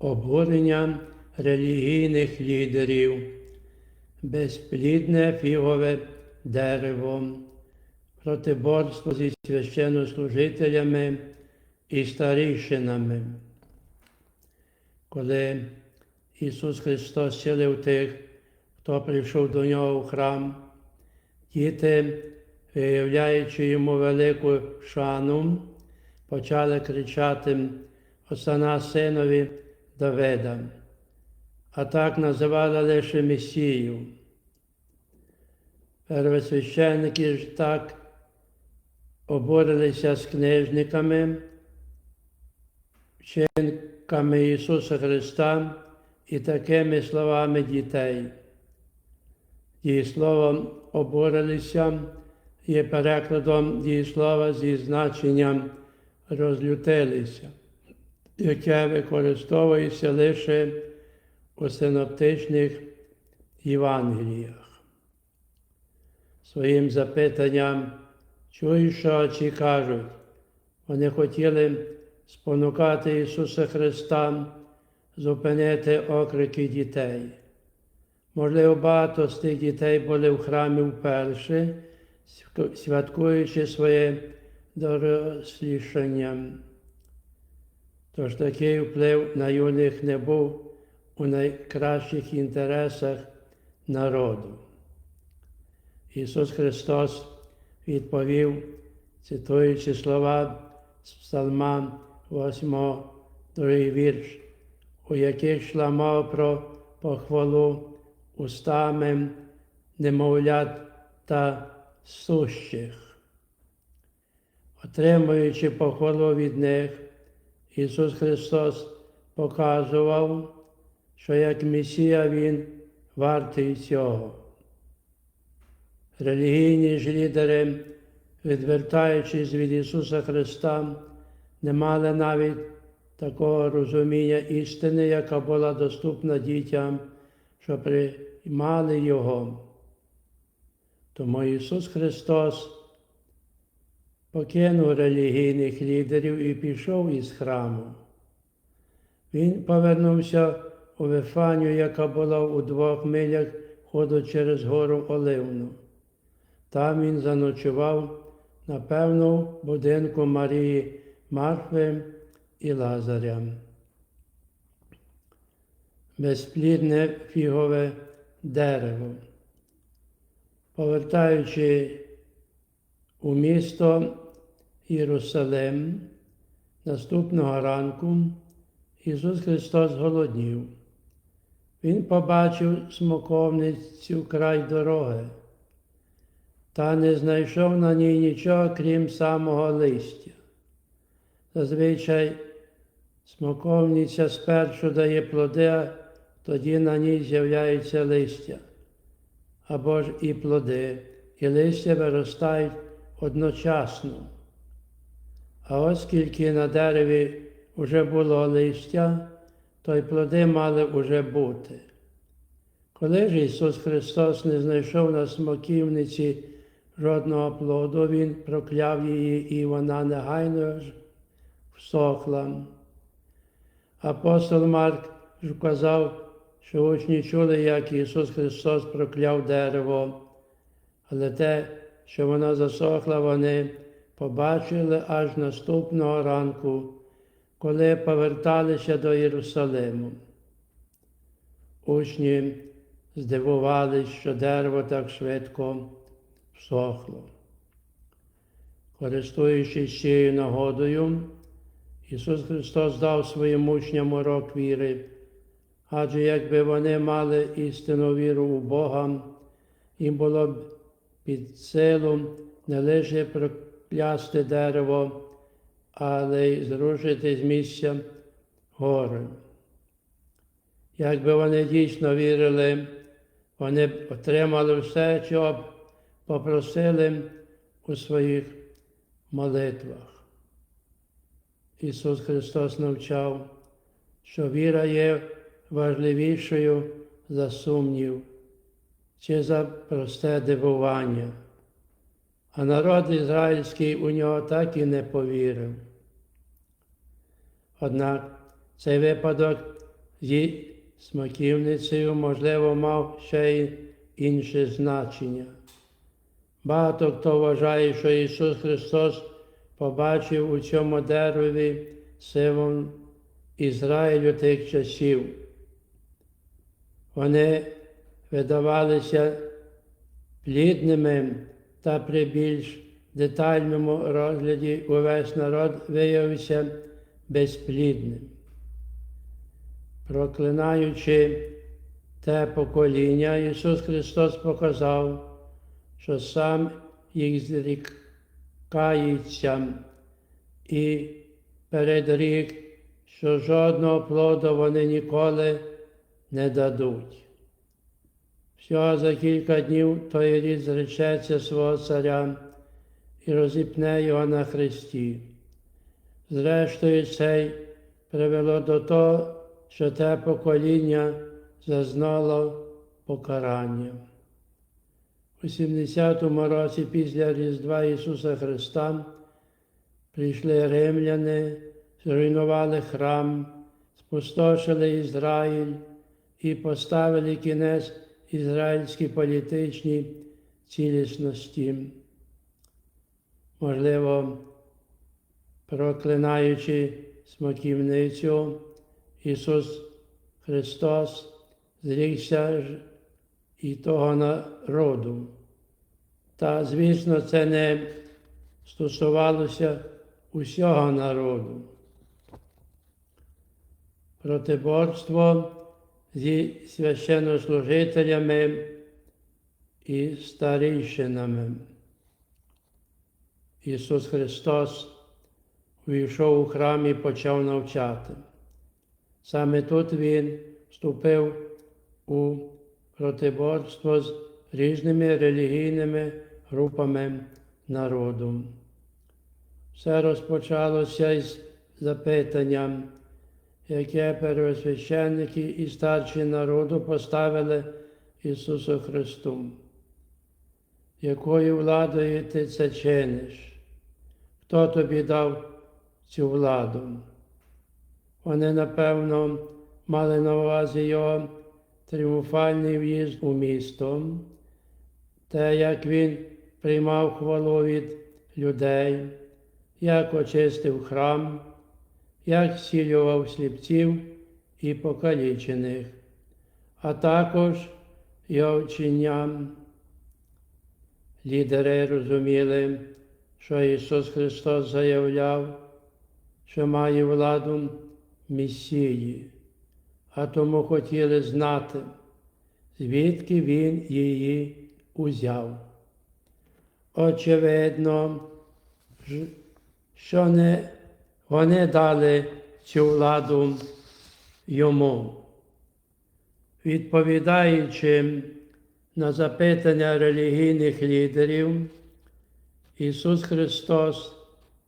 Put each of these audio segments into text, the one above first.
обурення релігійних лідерів, безплідне фігове дерево, протиборство зі священнослужителями і старішинами. Коли Ісус Христос цілив тих, хто прийшов до нього в храм, діти, виявляючи йому велику шану, почали кричати Осана синові Давида, а так називали лише Месію. Первосвященники ж так обурилися з книжниками, вчинками Ісуса Христа і такими словами дітей. Дієсловом обурилися є перекладом дієслова зі значенням розлютилися, яке використовується лише у синоптичних Євангеліях. Своїм запитанням, чуєш, що очі кажуть, вони хотіли спонукати Ісуса Христа зупинити окрики дітей. Можливо, багато з тих дітей були в храмі вперше, святкуючи своє дорослішання. Тож такий вплив на юних не був у найкращих інтересах народу. Ісус Христос відповів, цитуючи слова з Псалма 8, другий вірш, у яких йшла мова про похвалу устами немовлят та сущих. Отримуючи похвалу від них, Ісус Христос показував, що як Месія Він вартий цього. Релігійні ж лідери, відвертаючись від Ісуса Христа, не мали навіть такого розуміння істини, яка була доступна дітям, що приймали Його. Тому Ісус Христос покинув релігійних лідерів і пішов із храму. Він повернувся у Вифанію, яка була у двох милях ходу через гору Оливну. Там він заночував, напевно, в будинку Марії Марфи і Лазаря. Безплідне фігове дерево. Повертаючи у місто Єрусалим, наступного ранку Ісус Христос голоднів. Він побачив смоковницю край дороги, та не знайшов на ній нічого, крім самого листя. Зазвичай смоковниця спершу дає плоди, тоді на ній з'являється листя, або ж і плоди, і листя виростають одночасно. А оскільки на дереві вже було листя, то й плоди мали уже бути. Коли ж Ісус Христос не знайшов на смоківниці жодного плоду, Він прокляв її, і вона негайно ж всохла. Апостол Марк ж вказав, що учні чули, як Ісус Христос прокляв дерево, але те, що вона засохла, вони побачили аж наступного ранку, коли поверталися до Єрусалиму. Учні здивувалися, що дерево так швидко всохло. Користуючись цією нагодою, Ісус Христос дав своїм учням урок віри, адже якби вони мали істинну віру у Бога, їм було б під силу не лише проклясти дерево, але й зрушити з місця гори. Якби вони дійсно вірили, вони б отримали все, що б попросили у своїх молитвах. Ісус Христос навчав, що віра є важливішою за сумнів чи за просте дивування. А народ ізраїльський у нього так і не повірив. Однак цей випадок зі смаківницею, можливо, мав ще й інше значення. Багато хто вважає, що Ісус Христос побачив у цьому дереві символ Ізраїлю тих часів. Вони видавалися плідними та при більш детальному розгляді увесь народ виявився безплідним. Проклинаючи те покоління, Ісус Христос показав, що сам їх зрікається і передрік, що жодного плоду вони ніколи не дадуть. Всього за кілька днів той рід зречеться свого царя і розіпне його на хресті. Зрештою, цей привело до того, що те покоління зазнало покарання. У 70-му році після Різдва Ісуса Христа прийшли римляни, зруйнували храм, спустошили Ізраїль і поставили кінець ізраїльській політичній цілісності. Можливо, проклинаючи смоківницю, Ісус Христос зрікся і того народу. Та, звісно, це не стосувалося усього народу. Протиборство зі священнослужителями і старійшинами. Ісус Христос увійшов у храм і почав навчати. Саме тут Він вступив у протиборство з різними релігійними групами народу. Все розпочалося із запитанням, яке первосвященники і старші народу поставили Ісусу Христу. Якою владою ти це чиниш? Хто тобі дав цю владу? Вони, напевно, мали на увазі його тріумфальний в'їзд у місто, те, як він приймав хвалу від людей, як очистив храм, як зцілював сліпців і покалічених, а також його вченням. Лідери розуміли, що Ісус Христос заявляв, що має владу Месії, а тому хотіли знати, звідки Він її узяв. Очевидно, що не вони дали цю владу йому. Відповідаючи на запитання релігійних лідерів, Ісус Христос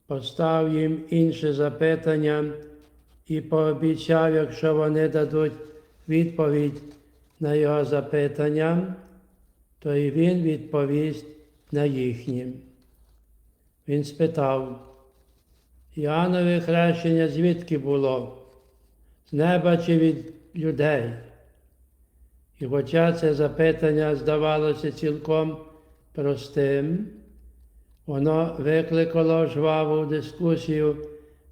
постав їм інше запитання і пообіцяв, якщо вони дадуть відповідь на Його запитання, то і Він відповість на їхні. Він спитав, Іоаннове хрещення звідки було? З неба чи від людей? І хоча це запитання здавалося цілком простим, воно викликало жваву дискусію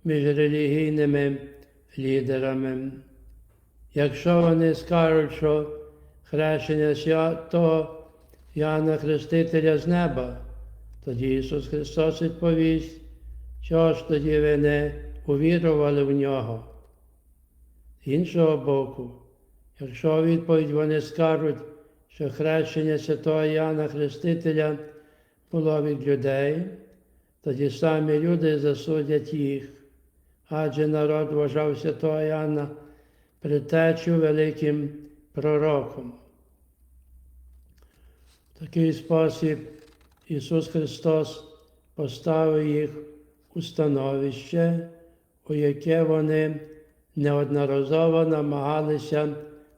між релігійними лідерами. Якщо вони скажуть, що хрещення святого Яна Хрестителя з неба, тоді Ісус Христос відповість, що ж тоді ви не увірували в нього. З іншого боку, якщо відповідь вони скажуть, що хрещення святого Яна Хрестителя було від людей, тоді самі люди засудять їх, адже народ вважав святого Яна предтечу великим пророком. В такий спосіб Ісус Христос поставив їх у становище, у яке вони неодноразово намагалися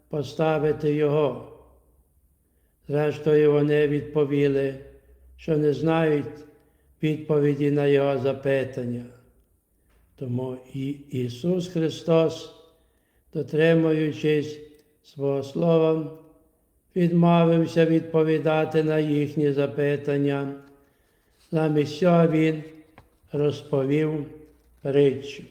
поставити Його. Зрештою, вони відповіли, що не знають відповіді на Його запитання. Тому і Ісус Христос дотримуючись свого слова, відмовився відповідати на їхні запитання. Замість цього він розповів притчу.